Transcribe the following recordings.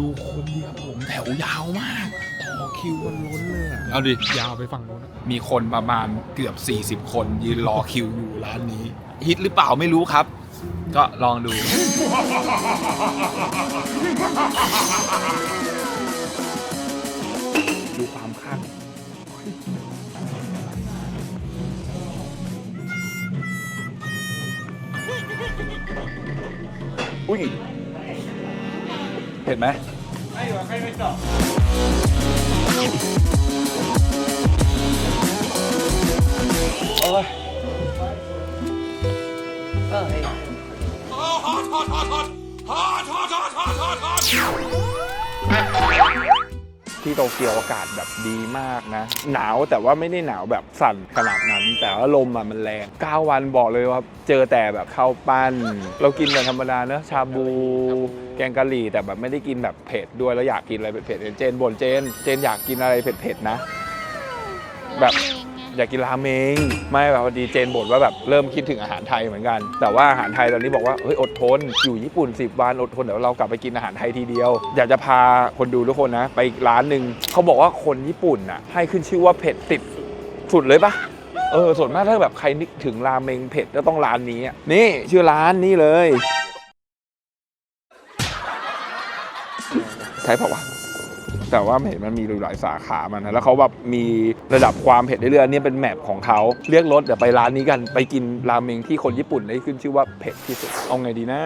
ดูคนดีครับผมแถวยาวมาก ต่อคิวกันล้นเลยอะเอาดิ ยาวไปฝั่งนู้นนะมีคนประมาณเกือบ 40 คนยืนรอคิวอยู่ร้านนี้ ฮิตหรือเปล่าไม่รู้ครับ ก็ลองดู ดูความข้างอุ้ย เห็นไหมโอ้ย ที่โตเกียวอากาศแบบดีมากนะ หนาวแต่ว่าไม่ได้หนาวแบบสั่นขนาดนั้น แต่ว่าลมอะมันแรง 9 วันบอกเลยว่าเจอแต่แบบข้าวปั้น เรากินแบบธรรมดาเนอะชาบู แกงกะหรี่แต่แบบไม่ได้กินแบบเผ็ดด้วยแล้วอยากกินอะไรเผ็ดๆเจนบ่นเจน เจนอยากกินอะไรเผ็ดๆนะ แบบ อยากกินราเมง ไม่แบบพอดีเจนบ่นว่าแบบเริ่มคิดถึงอาหารไทยเหมือนกัน แต่ว่าอาหารไทยตอนนี้บอกว่าเฮ้ยอดทน อยู่ญี่ปุ่น 10 วันอดทนเดี๋ยวเรากลับไปกินอาหารไทยทีเดียว อยากจะพาคนดูทุกคนนะ ไปร้านหนึ่งเขาบอกว่าคนญี่ปุ่นน่ะให้ขึ้นชื่อว่าเผ็ดติดสุดเลยปะเออส่วนมากถ้าแบบใครนึกถึงราเมงเผ็ดก็ต้องร้านนี้นี่ชื่อร้านนี้เลยใช่ปะวะ แต่ว่าเห็นมันมีหลายสาขามันนะแล้วเขาแบบมีระดับความเผ็ดเรื่อยๆอันนี่เป็นแมปของเขาเรียกรถเดี๋ยวไปร้านนี้กันไปกินราเมงที่คนญี่ปุ่นได้ขึ้นชื่อว่าเผ็ดที่สุดเอาไงดีนะ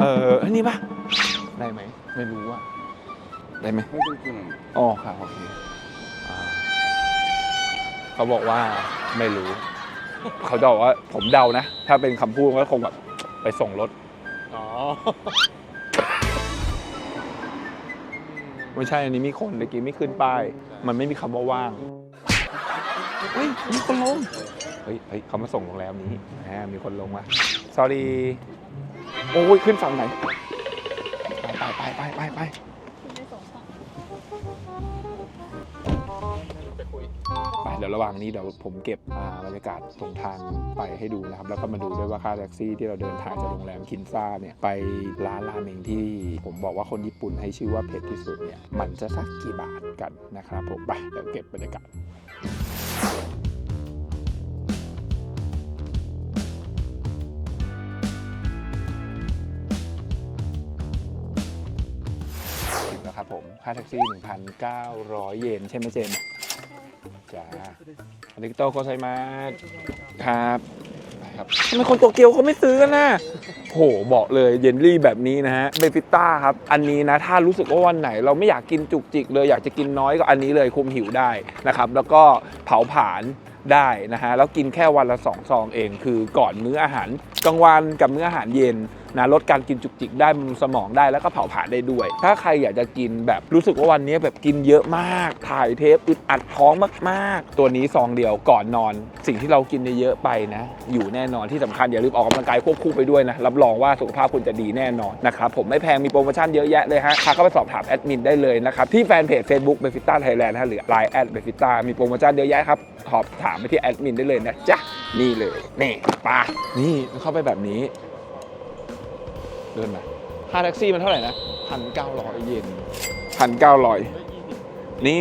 เอออันนี้ปะได้ไหมไม่รู้ว่าได้ไหมอ๋อครับโอเคอ่าเขาบอกว่าไม่รู้ เขาจะบอกว่าผมเดานะ ถ้าเป็นคำพูดก็คงแบบไปส่งรถอ๋อ ไม่ใช่อันนี้มีคนเมื่อกี้ไม่ขึ้นป้าย มันไม่มีคำว่าว่างเฮ้ยมีคนลงเฮ้ยเฮ้ยเขามาส่งโรงแรมนี้แหมมีคนลงว่ะ sorry โอ้ยขึ้นฝั่งไหน ไปไปไปไปไป เดี๋ยวระหว่างนี้เดี๋ยวผมเก็บบรรยากาศตรงทางไปให้ดูนะครับ แล้วก็มาดูด้วยว่าค่าแท็กซี่ที่เราเดินทางจากโรงแรมคินซ่าเนี่ยไปร้านราเมงที่ผมบอกว่าคนญี่ปุ่นให้ชื่อว่าเผ็ดที่สุดเนี่ยมันจะสักกี่บาทกันนะครับผมไปเดี๋ยวเก็บบรรยากาศถึงแล้วครับผม ค่าแท็กซี่ 1,900 เยน ใช่ไหมเจน จ้าอาริโตโกไซมาสครับไปครับทำไมคนโตเกียวเขาไม่ซื้อกันนะโหบอกเลยเยนลี่แบบนี้นะฮะเบฟิต้าครับ อันนี้นะ ถ้ารู้สึกว่าวันไหน เราไม่อยากกินจุกจิกเลยอยากจะกินน้อยก็อันนี้เลยคุมหิวได้นะครับ แล้วก็เผาผลาญได้นะฮะแล้วกินแค่วันละ2ซองเอง คือก่อนมื้ออาหารกลางวันกับมื้ออาหารเย็นนะลดการกินจุกจิกได้บำรุงสมองได้แล้วก็เผาผลาญได้ด้วย ถ้าใครอยากจะกินแบบรู้สึกว่าวันนี้แบบกินเยอะมาก ถ่ายเทปอึดอัดท้องมากๆ ตัวนี้ซองเดียวก่อนนอน สิ่งที่เรากินเยอะๆไปนะ อยู่แน่นอนที่สำคัญอย่าลืมออกกำลังกายควบคู่ไปด้วยนะรับรองว่าสุขภาพคุณจะดีแน่นอนนะครับผมไม่แพงมีโปรโมชั่นเยอะแยะเลยฮะทักเข้าไปสอบถามแอดมินได้เลยนะครับที่แฟนเพจ Facebook b e f i t a Thailand นะฮะหรือ Line แอด b e f i t a มีโปรโมชั่นเยอะแยะครับสอบถามไปที่แอดมินได้เลยนะจ๊ะนี่เลยนี่ปานี่เข้าไปแบบนี้ เดินมาค่าแท็กซี่มันเท่าไหร่นะพันเก้าร้อยเยนพันเก้าร้อยนี่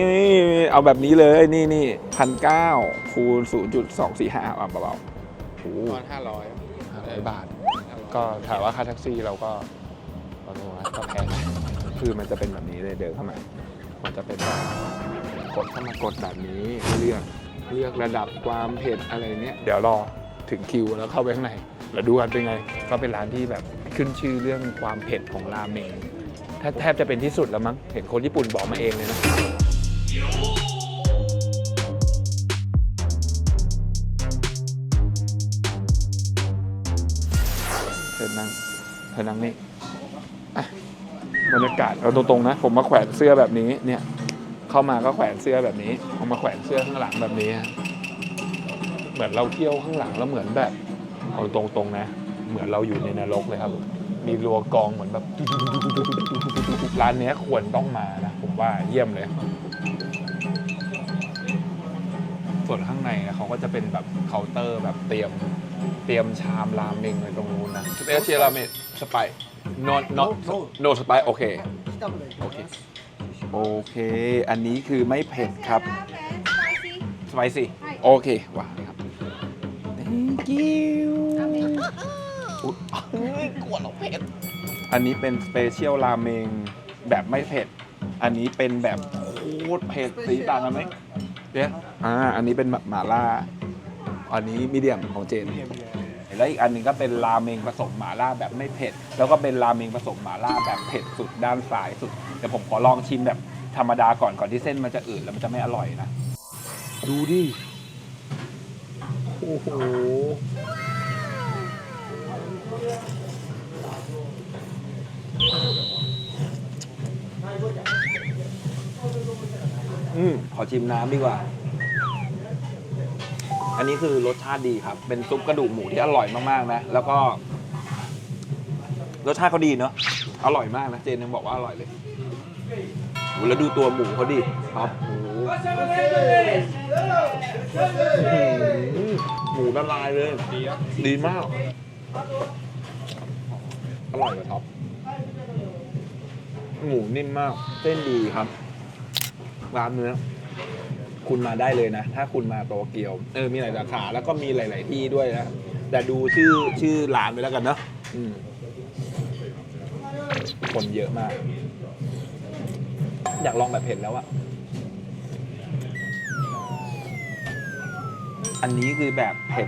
เอาแบบนี้เลยนี่นี่พันเก้าคูณศูนย์จุดสองสี่ห้าอะเบาๆโอ้ตอนห้าร้อยห้าร้อยบาท ก็ถามว่าค่าแท็กซี่เราก็เราดูนะก็แพงนะคือมันจะเป็นแบบนี้เลยเดินเข้ามามันจะเป็นแบบกดเข้ามากดแบบนี้เลือกเลือกระดับความเผ็ดอะไรเนี้ยเดี๋ยวรอถึงคิวแล้วเข้าไปข้างในแล้วดูกันเป็นไง ก็เป็นร้านที่แบบ ขึ้นชื่อเรื่องความเผ็ดของราเมงถ้าแทบจะเป็นที่สุดแล้วมั้ง เห็นคนญี่ปุ่นบอกมาเองเลยนะเธอนั่งเธอนั่งนี่อะบรรยากาศเอาตรงๆนะ ผมมาแขวนเสื้อแบบนี้เนี่ย เข้ามาก็แขวนเสื้อแบบนี้เอามาแขวนเสื้อข้างหลังแบบนี้เหมือนเราเที่ยวข้างหลังแล้วเหมือนแบบเอาตรงๆนะ เหมือนเราอยู่ในนรกเลยครับมี รัวกองเหมือนแบบร้านเนี้ยควรต้องมานะ ผมว่าเยี่ยมเลย ส่วนข้างในนะเขาก็จะเป็นแบบเคาน์เตอร์แบบเตรียมเตรียมชามราเมงไว้ตรงนู้นนะสเปเชียลราเมงสไป no no no spice โอเค โอเค โอเค อันนี้คือไม่เผ็ดครับ สไปซี่ โอเคว้าวครับ thank you อุ๊ยกลัวเราเผ็ด อันนี้เป็นสเปเชียลราเมงแบบไม่เผ็ด อันนี้เป็นแบบโคตรเผ็ดสีต่างกันไหมเนี่ยอ่า อันนี้เป็นหม่าล่า อันนี้มีเดียมของเจน แล้วอีกอันหนึ่งก็เป็นราเมงผสมหม่าล่าแบบไม่เผ็ด แล้วก็เป็นราเมงผสมหม่าล่าแบบเผ็ดสุดด้านซ้ายสุด เดี๋ยวผมขอลองชิมแบบธรรมดาก่อนก่อนที่เส้นมันจะอืดแล้วมันจะไม่อร่อยนะ ดูดิ โอ้โห อืมขอชิมน้ำดีกว่า อันนี้คือรสชาติดีครับ เป็นซุปกระดูกหมูที่อร่อยมากๆนะ แล้วก็ รสชาติเขาดีเนาะ อร่อยมากนะ เจนยังบอกว่าอร่อยเลยโหแล้วดูตัวหมูเขาดิครับโอ้โหอื้อหือหมูละลายเลย ดีดีมาก อร่อยเลยท็อปหมูนิ่มมาก เส้นดีครับร้านเนื้อคุณมาได้เลยนะ ถ้าคุณมาโตเกียว เออ มีหลายสาขา แล้วก็มีหลาย ๆ ที่ด้วยนะ แต่ดูชื่อชื่อร้านไปแล้วกันเนอะอืมคนเยอะมาก อยากลองแบบเผ็ดแล้วอะอันนี้คือแบบเผ็ด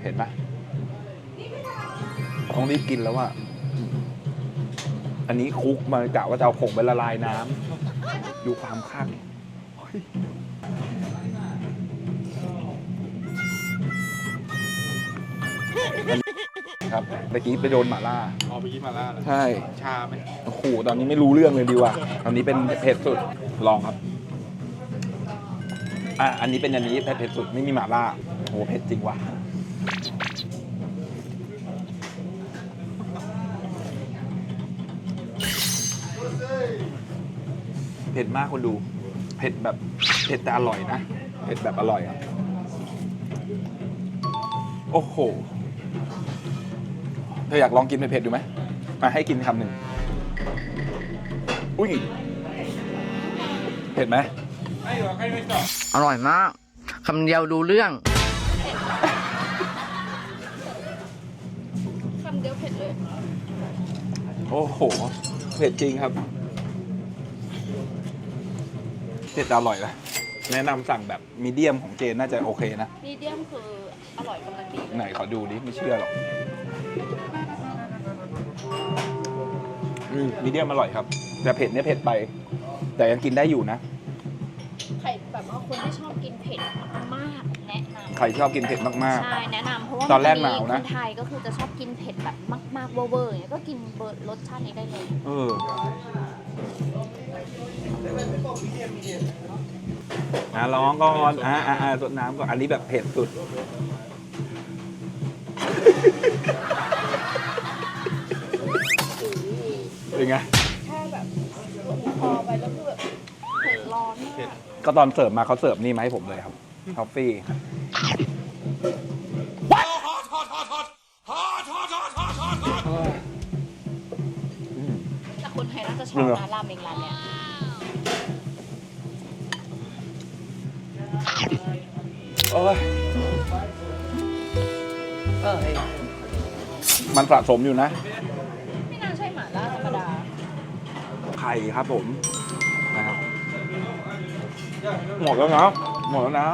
เผ็ดไหม ต้องรีบกินแล้วอะอันนี้คลุกมากะว่าจะเอาผงไปละลายน้ำดูความข้างเฮ้ยอันนี้ครับเมื่อกี้ไปโดนหม่าล่า อ๋อไปยิ้มมาล่าแล้วใช่ ชาไหมโอ้โห ตอนนี้ไม่รู้เรื่องเลยดีว่ะอันนี้เป็นเผ็ดสุด ลองครับ อะ อันนี้เป็นอันนี้เผ็ดสุด ไม่มีหม่าล่า โอ้โห เผ็ดจริงว่ะ เผ็ดมากคนดู เผ็ดแบบเผ็ดแต่อร่อยนะ เผ็ดแบบอร่อยครับโอ้โห เธออยากลองกินเผ็ดๆดูไหมมาให้กินคำหนึ่งอุ้ย เผ็ดไหมให้หรอให้ไม่ตอบอร่อยมากคำเดียวดูเรื่อง คำเดียวเผ็ดเลย โอ้โห เผ็ดจริงครับ เผ็ดแต่อร่อยนะแนะนำสั่งแบบมีเดียมของเจนน่าจะโอเคนะ มีเดียมคืออร่อยกำลังดี ไหนขอดูดิไม่เชื่อหรอกอืมมีเดียมอร่อยครับ แต่เผ็ดเนี่ยเผ็ดไป แต่ยังกินได้อยู่นะ ใครแบบว่าคนที่ชอบกินเผ็ดมากๆแนะนใครชอบกินเผ็ดมากำใช่แนะนำเพราะว่าตอนแรกมัหนาวนะคนไทยก็คือจะชอบกินเผ็ดแบบมากๆเวอร์ๆอย่างเงี้ยก็กินเบอร์รสชาตินี้ได้เลย ๆ เออ อะร้องก่อนอะอะอะสดน้ำก่อนอันนี้แบบเผ็ดสุด เป็นไง แค่แบบพอไปแล้วคือแบบเผ็ดร้อนมากก็ตอนเสิร์ฟมาเขาเสิร์ฟนี่มาให้ผมเลยครับ ทอฟฟี่ จะชอบเหรอนะราเมงร้านเนี้ยโอ้ยมันสะสมอยู่นะ ไม่น่าใช่หม่าล่าธรรมดา ไข่ครับผมนะครับหมดแล้วนะหมดแล้วนะ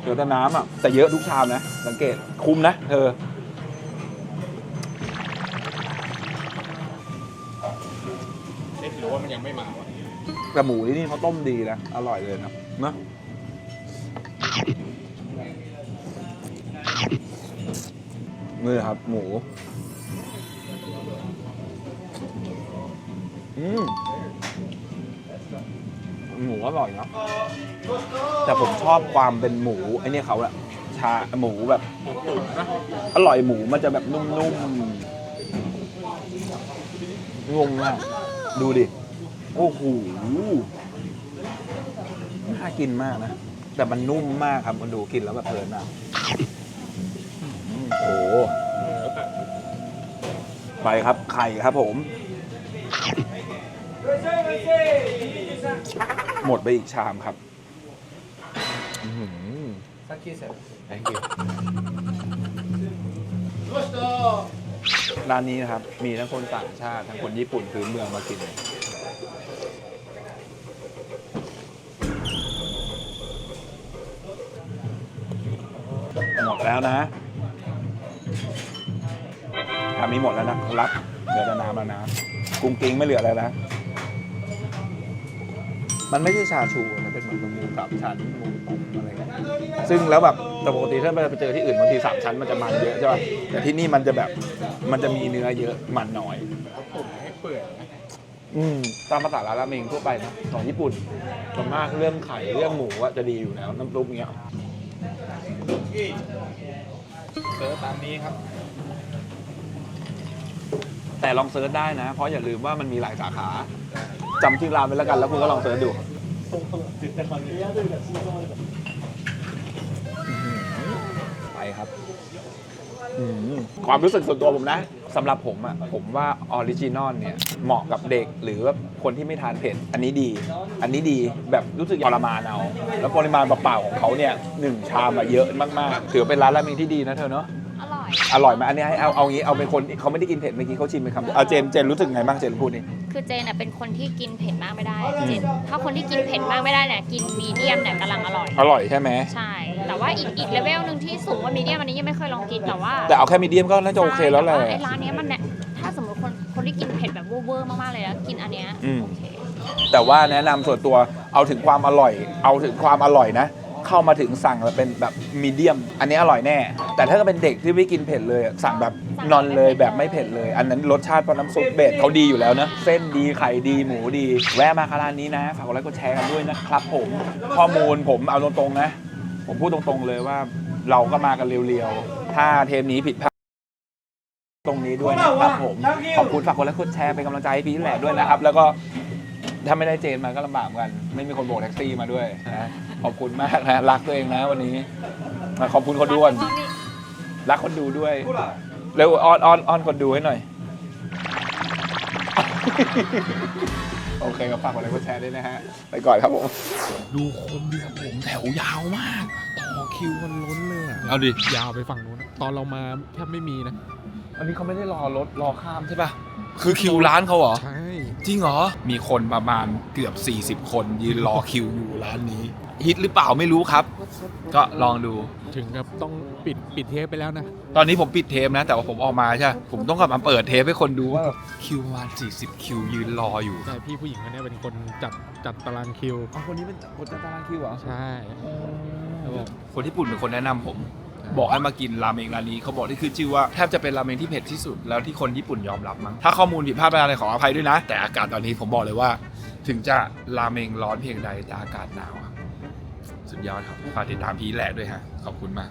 เหลือแต่น้ำอะแต่เยอะทุกชามนะ สังเกตคุ้มนะเธอ ว่ามันยังไม่มาว่ะแต่หมูที่นี่เขาต้มดีนะ อร่อยเลยนะเนอะนี่ครับ หมู อืมหมูอร่อยนะแต่ผมชอบความเป็นหมูไอ้เนี่ยเขาอะชาหมูแบบ อร่อยหมูมันจะแบบนุ่มๆงงมาก ดูดิ โอ้โหน่ากินมากนะ แต่มันนุ่มมากครับมันดูกินแล้วแบบเพลินมากอืมโอ้โหไปครับไข่ครับผม หมดไปอีกชามครับอื้อหือ thank you ร้านนี้นะครับ มีทั้งคนต่างชาติทั้งคนญี่ปุ่นพื้นเมืองมากิน หมดแล้วนะทำนี้หมดแล้วนะครับเหลือแต่น้ำแล้วนะกุ้งกิ้งไม่เหลืออะไรแล้วมันไม่ใช่ชาชูนะเป็นเหมือนหมูสามชั้นหมูตุ๋นอะไรเงี้ยซึ่งแล้วแบบ แต่ปกติถ้าไปเจอที่อื่นบางทีสามชั้นมันจะมันเยอะใช่ป่ะแต่ที่นี่มันจะแบบมันจะมีเนื้อเยอะมันน้อย ผมให้เปื่อยนะอืมตามภาษาร้านราเมงทั่วไปนะของญี่ปุ่นส่วนมากเรื่องไข่เรื่องหมูอะจะดีอยู่แล้ว น้ำซุปเงี้ยเซิร์ฟตามนี้ครับ แต่ลองเซิร์ชได้นะ เพราะอย่าลืมว่ามันมีหลายสาขาจำชื่อร้านไว้แล้วกันแล้วคุณก็ลองเซิร์ชดู ครับอื้อหือความรู้สึกส่วนตัวผมนะสำหรับผมอะผมว่าออริจินอลเนี่ยเหมาะกับเด็กหรือว่าคนที่ไม่ทานเผ็ดอันนี้ดี อันนี้ดีแบบรู้สึกทรมานเอาแล้วปริมาณเปล่าๆของเขาเนี่ยหนึ่งชามอะเยอะมากๆถือเป็นร้านราเมงที่ดีนะเธอเนาะอร่อย อร่อยไหมอันนี้ให้เอาเอางี้เอาเป็นคนเขาไม่ได้กินเผ็ดเมื่อกี้เขาชิมไปคำเดียวเอาเจนเจนรู้สึกไงบ้างเจนพูดนี่ คือเจนน่ะเป็นคนที่กินเผ็ดมากไม่ได้เจนถ้าคนที่กินเผ็ดมากไม่ได้เนี่ยกินมีเดียมเนี่ยกำลังอร่อย อร่อยใช่ไหม ใช่ แต่ว่าอีกอีกเลเวลหนึ่งที่สูงกว่ามีเดียมอันนี้ยังไม่เคยลองกินแต่ว่าแต่เอาแค่มีเดียมก็น่าจะโอเคแล้วแหละใช่ต่าไอ้ร้านเนี้ยมันเนี่ยถ้าสมมติคนคนที่กินเผ็ดแบบเวอร์ๆมากๆเลยแล้วกินอันเนี้ยอืม โอเคแต่ว่าแนะนำส่วนตัวเอาถึงความอร่อย เอาถึงความอร่อยนะ เข้ามาถึงสั่งแล้วเป็นแบบมีเดียม อันนี้อร่อยแน่ แต่ถ้าเป็นเด็กที่ไม่กินเผ็ดเลยอะสั่งแบบนอนเลยแบบไม่เผ็ดเลย อันนั้นรสชาติเพราะน้ำซุปเบสเขาดีอยู่แล้วนะ เส้นดีไข่ดีหมูดี แวะมาคาร้านนี้นะ ฝากกดไลค์กดแชร์กันด้วยนะครับผม ข้อมูลผมเอาตรงๆนะ ผมพูดตรงๆเลยว่าเราก็มากันเรียวๆ ถ้าเทปนี้ผิดพลาดตรงนี้ด้วยนะครับผม ขอบคุณฝากกดไลค์กดแชร์เป็นกำลังใจให้พี่แหละด้วยนะครับ แล้วก็ถ้าไม่ได้เจนมาก็ลำบากเหมือนกัน ไม่มีคนโบกแท็กซี่มาด้วยนะขอบคุณมากนะรักตัวเองนะวันนี้มาขอบคุณคนดูก่อนรักคนดูด้วยเร็วออนออนออนคนดูให้หน่อย โอเคก็ฝากกดไลค์กดแชร์ด้วยนะฮะ ไปก่อนครับผม ดูคนดีครับผมแถวยาวมาก ต่อคิวกันล้นเลยอะเอาดิ ยาวไปฝั่งนู้นนะตอนเรามาแทบไม่มีนะ อันนี้เขาไม่ได้รอรถรอข้ามใช่ปะคือคิวร้านเขาเหรอ ใช่ จริงเหรอ มีคนประมาณเกือบ 40 คนยืนรอคิวอยู่ร้านนี้ ฮิตหรือเปล่าไม่รู้ครับ ก็ลองดู ถึงกับต้องปิดปิดเทปไปแล้วนะ ตอนนี้ผมปิดเทปนะ แต่ว่าผมออกมาใช่ปะผมต้องกลับมาเปิดเทปให้คนดูว่าคิวประมาณ40 คิวยืนรออยู่แต่พี่ผู้หญิงคนเนี้ยเป็นคนจัดจัดตารางคิว เอาคนนี้เป็นคนจัดตารางคิวเหรอ ใช่ครับผมคนญี่ปุ่นเป็นคนแนะนำผม บอกให้มากินราเมงร้านนี้เขาบอกนี่คือชื่อว่าแทบจะเป็นราเมงที่เผ็ดที่สุดแล้วที่คนญี่ปุ่นยอมรับมั้งถ้าข้อมูลผิดพลาดไปอะไรขออภัยด้วยนะ แต่อากาศตอนนี้ผมบอกเลยว่า ถึงจะราเมงร้อนเพียงใดแต่อากาศหนาวอะสุด ยอดครับฝากติดตามพีแหละด้วยฮะขอบคุณมาก